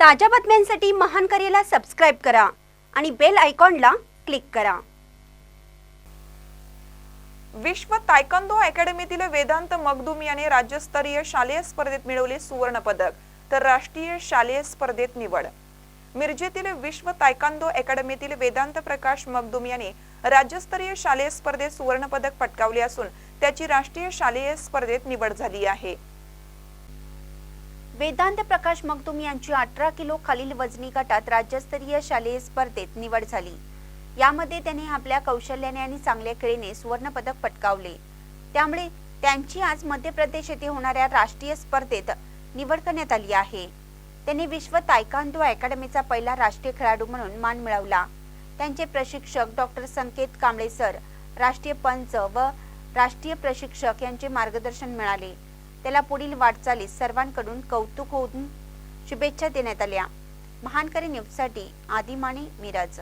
ताज्या बातम्यांसाठी महान करेला सबस्क्राईब करा आणि बेल आयकॉनला क्लिक करा. विश्व तायकांदो अकॅडमीतील वेदांत मगदुम याने राज्यस्तरीय शालेय स्पर्धेत मिळवले सुवर्ण पदक तर राष्ट्रीय शालेय स्पर्धेत निवड. मिरजेतील विश्व तायकांदो अकॅडमीतील वेदांत प्रकाश मगदुम याने राज्यस्तरीय शालेय स्पर्धेत सुवर्ण पदक पटकावले असून त्याची राष्ट्रीय शालेय स्पर्धेत निवड झाली आहे. वेदांत प्रकाश मगदुम यांची अठरा किलो खालील वजनी गटात राज्यस्तरीय शालेय स्पर्धेत निवड झाली. यामध्ये त्याने आपल्या कौशल्याने आणि चांगल्या खेळीने सुवर्ण पदक पटकावले. त्यामुळे त्यांची आज मध्य प्रदेश येथे होणाऱ्या राष्ट्रीय स्पर्धेत निवड करण्यात आली आहे. त्यांनी विश्व तायकांदो अकॅडमीचा पहिला राष्ट्रीय खेळाडू म्हणून मान मिळवला. त्यांचे प्रशिक्षक डॉक्टर संकेत कांबळे सर राष्ट्रीय पंच व राष्ट्रीय प्रशिक्षक यांचे मार्गदर्शन मिळाले. त्याला पुढील वाटचालीस सर्वांकडून कौतुक होऊन शुभेच्छा देण्यात आल्या. महानकरी न्यूजसाठी आदिमाने मिराज.